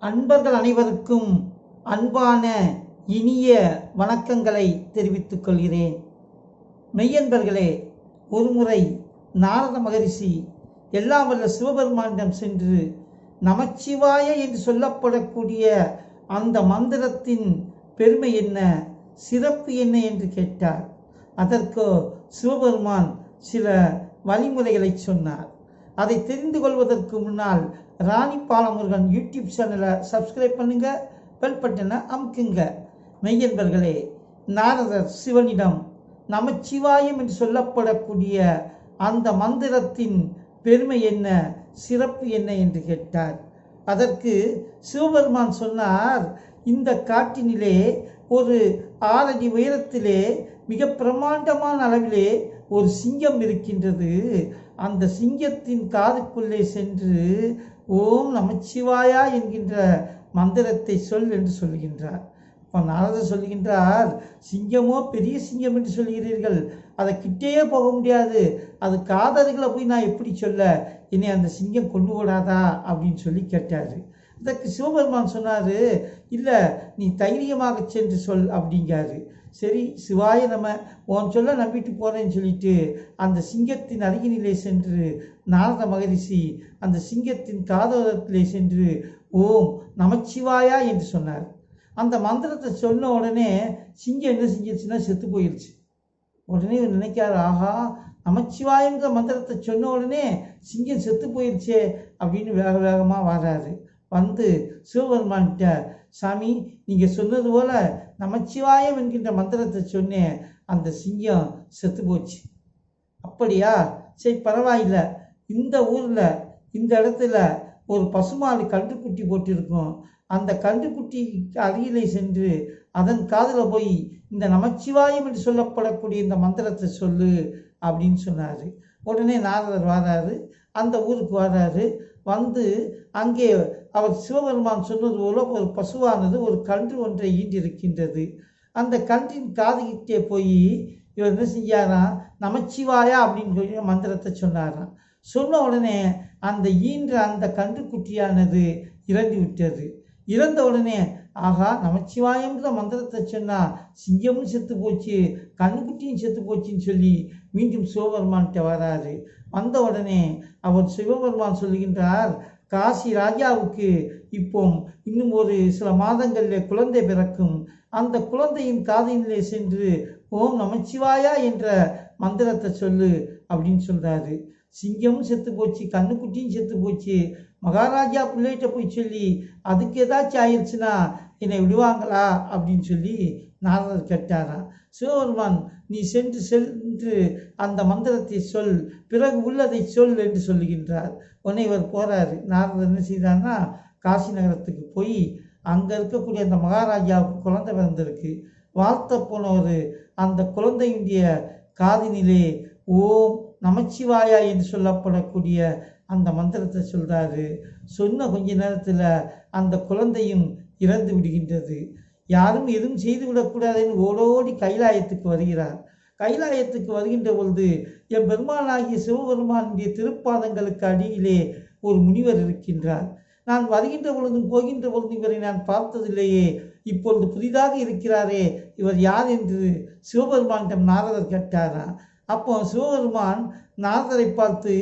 அன்பர்கள் அனைவருக்கும் அன்பான இனிய வணக்கங்களை தெரிவித்துக் கொள்கிறேன். மெய்யன்பர்களே ஒருமுறை நாரத மகரிஷி எல்லாம் வல்ல சிவபெருமானிடம் சென்று நமச்சிவாய என்று சொல்லப்படக்கூடிய அந்த மந்திரத்தின் பெருமை என்ன சிறப்பு என்ன என்று கேட்டார். அதற்கு சிவபெருமான் சில வழிமுறைகளை சொன்னார். அதை தெரிந்து கொள்வதற்கு முன்னால் ராணி பாலமுருகன் யூடியூப் சேனலை சப்ஸ்கிரைப் பண்ணுங்க பெல் பட்டனை அமுக்குங்க. மெய்யன்பர்களே நாரதர் சிவனிடம் நமச்சிவாயம் என்று சொல்லப்படக்கூடிய அந்த மந்திரத்தின் பெருமை என்ன சிறப்பு என்ன என்று கேட்டார். அதற்கு சிவபெருமான் சொன்னார் இந்த காட்டினிலே ஒரு ஆறடி உயரத்திலே மிக பிரமாண்டமான அளவிலே ஒரு சிங்கம் இருக்கின்றது. அந்த சிங்கத்தின் காதுக்குள்ளே சென்று ஓம் நமச்சிவாயா என்கின்ற மந்திரத்தை சொல் என்று சொல்கின்றார். இப்போ நாரதர் சொல்கின்றார் சிங்கமோ பெரிய சிங்கம் என்று சொல்கிறீர்கள். அதை கிட்டேயே போக முடியாது. அது காதல்களை போய் நான் எப்படி சொல்ல? என்னை அந்த சிங்கம் கொண்டு விடாதா அப்படின்னு சொல்லி கேட்டார். இதற்கு சிவபெருமான் சொன்னார் இல்லை நீ தைரியமாக சென்று சொல் அப்படிங்காரு. சரி சிவாய நம்ம உன் சொல்ல நம்பிட்டு போகிறேன்னு சொல்லிட்டு அந்த சிங்கத்தின் அருகினிலே சென்று நாரத மகரிஷி அந்த சிங்கத்தின் காதோரத்திலே சென்று ஓம் நமச்சிவாயா என்று சொன்னார். அந்த மந்திரத்தை சொன்ன உடனே சிங்கம் என்ன செஞ்சிருச்சுன்னா செத்து போயிடுச்சு உடனே இவர் நினைக்காரு ஆஹா நமச்சிவாயங்கிற மந்திரத்தை சொன்ன உடனே சிங்கம் செத்து போயிடுச்சே அப்படின்னு வேக வேகமாக வராரு. வந்து சிவபெருமான்கிட்ட சாமி நீங்கள் சொன்னது போல நமச்சிவாயம் என்கின்ற மந்திரத்தை சொன்னேன் அந்த சிங்கம் செத்து போச்சு. அப்படியா? சரி பரவாயில்ல. இந்த ஊரில் இந்த இடத்துல ஒரு பசுமாடு கன்றுக்குட்டி போட்டிருக்கும். அந்த கன்றுக்குட்டிக்கு அருகிலே சென்று அதன் காதில் போய் இந்த நமச்சிவாயம் என்று சொல்லப்படக்கூடிய இந்த மந்திரத்தை சொல்லு அப்படின்னு சொன்னார். உடனே நாரதர் வராரு. அந்த ஊருக்கு வராரு. வந்து அங்கே அவர் சிவபெருமான் சொன்னது போல ஒரு பசுவானது ஒரு கன்று ஒன்றை ஈண்டிருக்கின்றது. அந்த கன்றின் காதுகிட்டே போய் இவர் என்ன செஞ்சாராம் நமச்சிவாயா அப்படின்னு சொல்லி மந்திரத்தை சொன்னாராம் சொன்ன உடனே அந்த ஈன்ற அந்த கன்றுக்குட்டியானது இறந்து விட்டது இறந்த உடனே ஆகா நமச்சிவாயங்கிற மந்திரத்தை சொன்னா சிங்கமும் செத்து போச்சு கண்ணுக்குட்டியும் செத்து போச்சுன்னு சொல்லி மீண்டும் சிவபெருமான்கிட்ட வராரு. வந்த உடனே அவர் சிவபெருமான் சொல்லுகின்றார் காசி ராஜாவுக்கு இப்போ இன்னும் ஒரு சில மாதங்களில் குழந்தை பிறக்கும். அந்த குழந்தையின் காதினிலே சென்று ஓம் நமச்சிவாயா என்ற மந்திரத்தை சொல்லு அப்படின்னு சொல்கிறாரு சிங்கமும் செத்து போச்சு கண்ணுக்குட்டியும் செத்து போச்சு. மகாராஜா பிள்ளைகிட்ட போய் சொல்லி அதுக்கு ஏதாச்சும் ஆயிடுச்சுன்னா என்னை விடுவாங்களா அப்படின்னு சொல்லி நாரதர் கேட்டாராம். சிவபெருமான் நீ சென்று சென்று அந்த மந்திரத்தை சொல் பிறகு உள்ளதை சொல் என்று சொல்லுகின்றார். உன்னை இவர் போகிறாரு நாரதர் என்ன செய்தார்னா காசி நகரத்துக்கு போய் அங்கே இருக்கக்கூடிய அந்த மகாராஜாவுக்கு குழந்தை பிறந்திருக்கு. வாழ்த்த போனவர் அந்த குழந்தையுடைய காதினிலே ஓம் நமச்சிவாயா என்று சொல்லப்படக்கூடிய அந்த மந்திரத்தை சொல்கிறாரு சொன்ன கொஞ்ச நேரத்தில் அந்த குழந்தையும் இறந்து விடுகின்றது. யாரும் எதுவும் செய்துவிடக்கூடாது என்று ஓடோடி கைலாயத்துக்கு வருகிறார். கைலாயத்துக்கு வருகின்ற பொழுது என் பெருமானாகிய சிவபெருமானுடைய திருப்பாதங்களுக்கு அடியிலே ஒரு முனிவர் இருக்கின்றார். நான் வருகின்ற பொழுதும் போகின்ற பொழுதும் இவரை நான் பார்த்ததில்லையே. இப்பொழுது புதிதாக இருக்கிறாரே இவர் யார் என்று சிவபெருமானிடம் நாரதர் கேட்டாரா? அப்போ சிவபெருமான் நாரதரை பார்த்து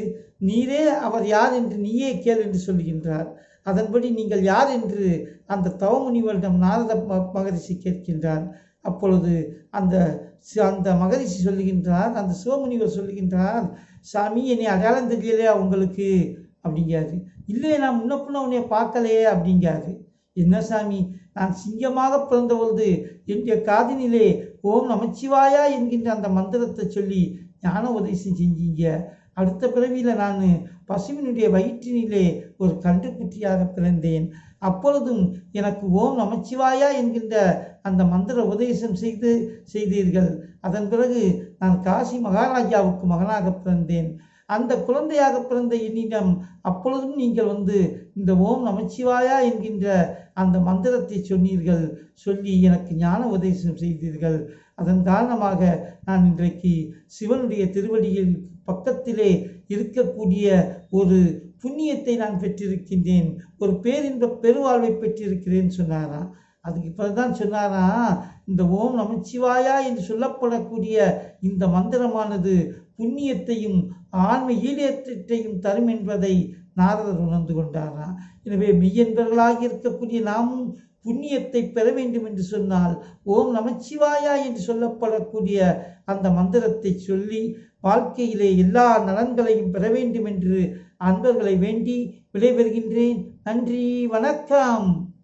நீரே அவர் யார் என்று நீயே கேள் என்று சொல்கின்றார். அதன்படி நீங்கள் யார் என்று அந்த தவமுனிவரிடம் நாரத மகரிஷி கேட்கின்றார். அப்பொழுது அந்த அந்த மகரிஷி சொல்லுகின்றார் அந்த சிவமுனிவர் சொல்லுகின்றார் சாமி என்னை அடையாளம் தெரியலையா உங்களுக்கு? அப்படிங்காரு இல்லையே நான் முன்ன பின்ன உன்னை பார்க்கலையே அப்படிங்காரு என்ன சாமி நான் சிங்கமாக பிறந்த பொழுது என்னுடைய காதினிலே ஓம் நமச்சிவாயா என்கின்ற அந்த மந்திரத்தை சொல்லி ஞான உபதேசம் செஞ்சீங்க. அடுத்த பிறவியில் நான் பசுவினுடைய வயிற்றினிலே ஒரு கன்றுக்குட்டியாக பிறந்தேன். அப்பொழுதும் எனக்கு ஓம் நமச்சிவாயா என்கின்ற அந்த மந்திர உபதேசம் செய்து செய்தீர்கள். அதன் பிறகு நான் காசி மகாராஜாவுக்கு மகனாக பிறந்தேன். அந்த குழந்தையாக பிறந்த என்னிடம் அப்பொழுதும் நீங்கள் வந்து இந்த ஓம் நமச்சிவாயா என்கின்ற அந்த மந்திரத்தை சொன்னீர்கள். சொல்லி எனக்கு ஞான உபதேசம் செய்தீர்கள். அதன் காரணமாக நான் இன்றைக்கு சிவனுடைய திருவடியில் பக்கத்திலே இருக்கக்கூடிய ஒரு புண்ணியத்தை நான் பெற்றிருக்கின்றேன். ஒரு பேரின்ப பெருவாழ்வை பெற்றிருக்கிறேன் சொன்னாராம் அதுக்கு பிறகுதான் சொன்னாராம் இந்த ஓம் நமச்சிவாயா என்று சொல்லப்படக்கூடிய இந்த மந்திரமானது புண்ணியத்தையும் ஆன்ம ஈழத்தையும் தரும் என்பதை நாரதர் உணர்ந்து கொண்டாராம் எனவே மெய்யன்பர்களாக இருக்கக்கூடிய நாமும் புண்ணியத்தை பெற வேண்டும் என்று சொன்னால் ஓம் நமச்சிவாயா என்று சொல்லப்படக்கூடிய அந்த மந்திரத்தை சொல்லி வாழ்க்கையிலே எல்லா நலன்களையும் பெற வேண்டும் என்று அன்பர்களை வேண்டி விடைபெறுகின்றேன். நன்றி வணக்கம்.